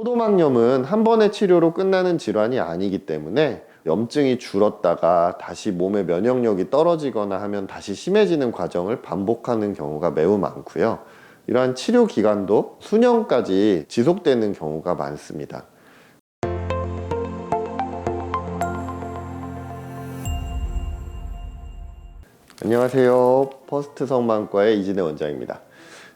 포도막염은 한 번의 치료로 끝나는 질환이 아니기 때문에 염증이 줄었다가 다시 몸의 면역력이 떨어지거나 하면 다시 심해지는 과정을 반복하는 경우가 매우 많고요. 이러한 치료 기간도 수년까지 지속되는 경우가 많습니다. 안녕하세요. 퍼스트 성망과의 이진혜 원장입니다.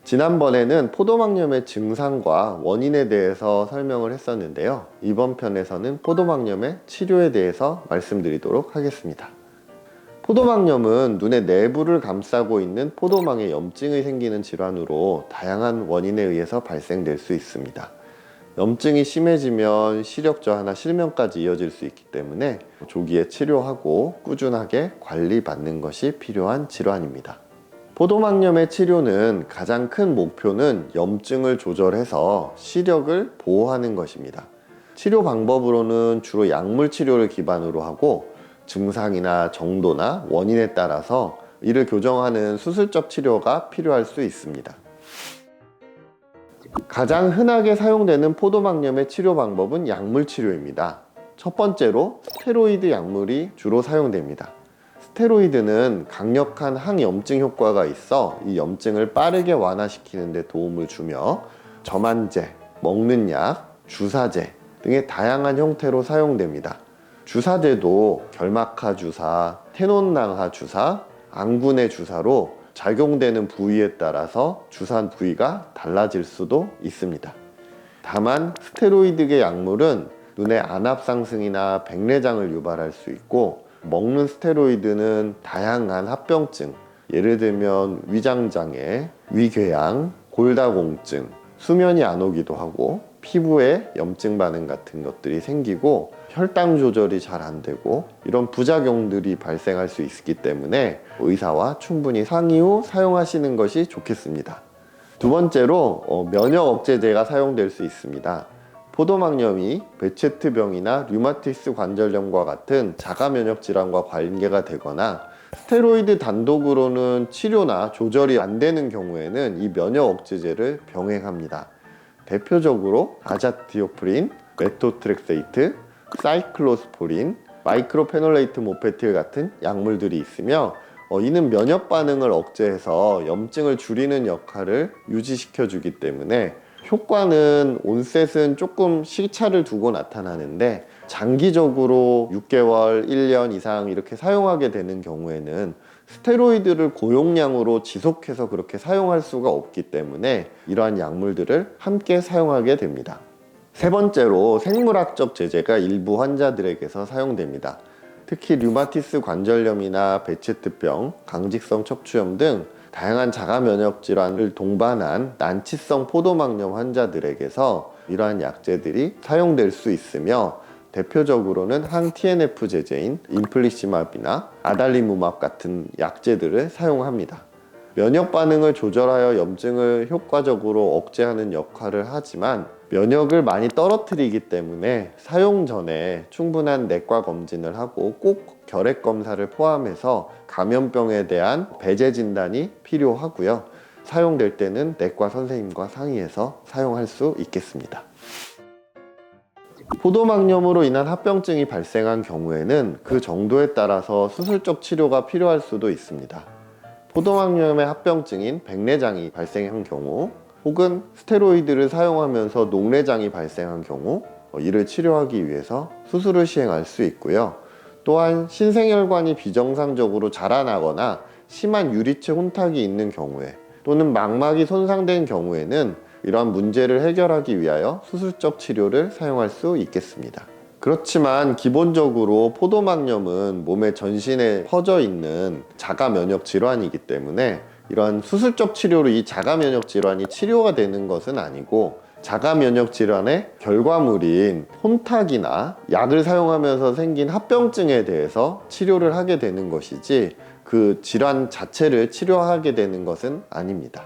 지난번에는 포도막염의 증상과 원인에 대해서 설명을 했었는데요. 이번 편에서는 포도막염의 치료에 대해서 말씀드리도록 하겠습니다. 포도막염은 눈의 내부를 감싸고 있는 포도망에 염증이 생기는 질환으로 다양한 원인에 의해서 발생될 수 있습니다. 염증이 심해지면 시력 저하나 실명까지 이어질 수 있기 때문에 조기에 치료하고 꾸준하게 관리받는 것이 필요한 질환입니다. 포도막염의 치료는 가장 큰 목표는 염증을 조절해서 시력을 보호하는 것입니다. 치료 방법으로는 주로 약물 치료를 기반으로 하고 증상이나 정도나 원인에 따라서 이를 교정하는 수술적 치료가 필요할 수 있습니다. 가장 흔하게 사용되는 포도막염의 치료 방법은 약물 치료입니다. 첫 번째로 스테로이드 약물이 주로 사용됩니다. 스테로이드는 강력한 항염증 효과가 있어 이 염증을 빠르게 완화시키는 데 도움을 주며 점안제, 먹는 약, 주사제 등의 다양한 형태로 사용됩니다. 주사제도 결막하 주사, 테논낭하 주사, 안군의 주사로 작용되는 부위에 따라서 주사 부위가 달라질 수도 있습니다. 다만 스테로이드계 약물은 눈의 안압 상승이나 백내장을 유발할 수 있고 먹는 스테로이드는 다양한 합병증, 예를 들면 위장장애, 위궤양, 골다공증, 수면이 안 오기도 하고 피부에 염증 반응 같은 것들이 생기고 혈당 조절이 잘 안 되고 이런 부작용들이 발생할 수 있기 때문에 의사와 충분히 상의 후 사용하시는 것이 좋겠습니다. 두 번째로 어, 면역 억제제가 사용될 수 있습니다. 포도막염이 베체트병이나 류마티스 관절염과 같은 자가 면역 질환과 관계가 되거나 스테로이드 단독으로는 치료나 조절이 안 되는 경우에는 이 면역 억제제를 병행합니다. 대표적으로 아자티오프린, 메토트렉세이트, 사이클로스포린, 마이크로페놀레이트 모페틸 같은 약물들이 있으며 어, 이는 면역 반응을 억제해서 염증을 줄이는 역할을 유지시켜 주기 때문에 효과는 온셋은 조금 시차를 두고 나타나는데 장기적으로 6개월, 1년 이상 이렇게 사용하게 되는 경우에는 스테로이드를 고용량으로 지속해서 그렇게 사용할 수가 없기 때문에 이러한 약물들을 함께 사용하게 됩니다. 세 번째로 생물학적 제제가 일부 환자들에게서 사용됩니다. 특히 류마티스 관절염이나 베체트병, 강직성 척추염 등 다양한 자가 면역 질환을 동반한 난치성 포도막염 환자들에게서 이러한 약제들이 사용될 수 있으며 대표적으로는 항 TNF 제제인 인플리시맙이나 아달리무맙 같은 약제들을 사용합니다. 면역 반응을 조절하여 염증을 효과적으로 억제하는 역할을 하지만 면역을 많이 떨어뜨리기 때문에 사용 전에 충분한 내과 검진을 하고 꼭 결핵 검사를 포함해서 감염병에 대한 배제 진단이 필요하고요. 사용될 때는 내과 선생님과 상의해서 사용할 수 있겠습니다. 포도막염으로 인한 합병증이 발생한 경우에는 그 정도에 따라서 수술적 치료가 필요할 수도 있습니다. 포도막염의 합병증인 백내장이 발생한 경우 혹은 스테로이드를 사용하면서 녹내장이 발생한 경우 어, 이를 치료하기 위해서 수술을 시행할 수 있고요. 또한 신생혈관이 비정상적으로 자라나거나 심한 유리체 혼탁이 있는 경우에 또는 망막이 손상된 경우에는 이러한 문제를 해결하기 위하여 수술적 치료를 사용할 수 있겠습니다. 그렇지만 기본적으로 포도막염은 몸의 전신에 퍼져 있는 자가 면역 질환이기 때문에 이러한 수술적 치료로 이 자가 면역 질환이 치료가 되는 것은 아니고 자가 면역 질환의 결과물인 혼탁이나 약을 사용하면서 생긴 합병증에 대해서 치료를 하게 되는 것이지 그 질환 자체를 치료하게 되는 것은 아닙니다.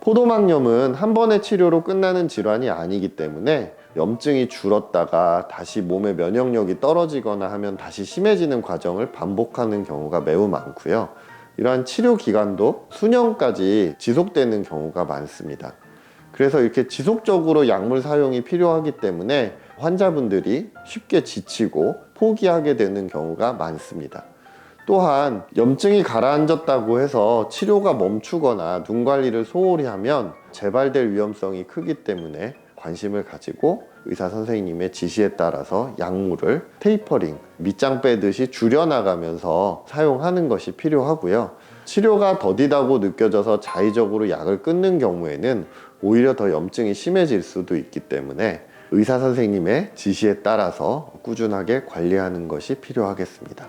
포도막염은 한 번의 치료로 끝나는 질환이 아니기 때문에 염증이 줄었다가 다시 몸의 면역력이 떨어지거나 하면 다시 심해지는 과정을 반복하는 경우가 매우 많고요. 이러한 치료 기간도 수년까지 지속되는 경우가 많습니다. 그래서 이렇게 지속적으로 약물 사용이 필요하기 때문에 환자분들이 쉽게 지치고 포기하게 되는 경우가 많습니다. 또한 염증이 가라앉았다고 해서 치료가 멈추거나 눈 관리를 소홀히 하면 재발될 위험성이 크기 때문에 관심을 가지고 의사 선생님의 지시에 따라서 약물을 테이퍼링, 밑장 빼듯이 줄여나가면서 사용하는 것이 필요하고요. 치료가 더디다고 느껴져서 자의적으로 약을 끊는 경우에는 오히려 더 염증이 심해질 수도 있기 때문에 의사 선생님의 지시에 따라서 꾸준하게 관리하는 것이 필요하겠습니다.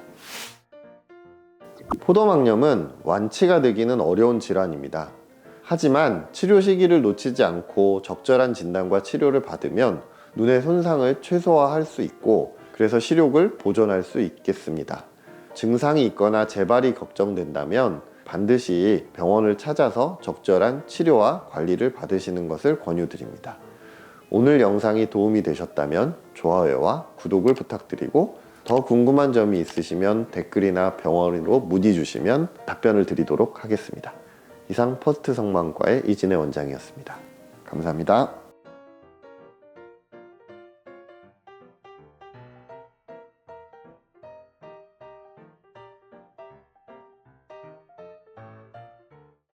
포도막염은 완치가 되기는 어려운 질환입니다. 하지만 치료 시기를 놓치지 않고 적절한 진단과 치료를 받으면 눈의 손상을 최소화할 수 있고 그래서視力을 보존할 수 있겠습니다. 증상이 있거나 재발이 걱정된다면 반드시 병원을 찾아서 적절한 치료와 관리를 받으시는 것을 권유드립니다. 오늘 영상이 도움이 되셨다면 좋아요와 구독을 부탁드리고 더 궁금한 점이 있으시면 댓글이나 병원으로 문의 주시면 답변을 드리도록 하겠습니다. 이상 퍼스트 성망과의 이진혜 원장이었습니다. 감사합니다.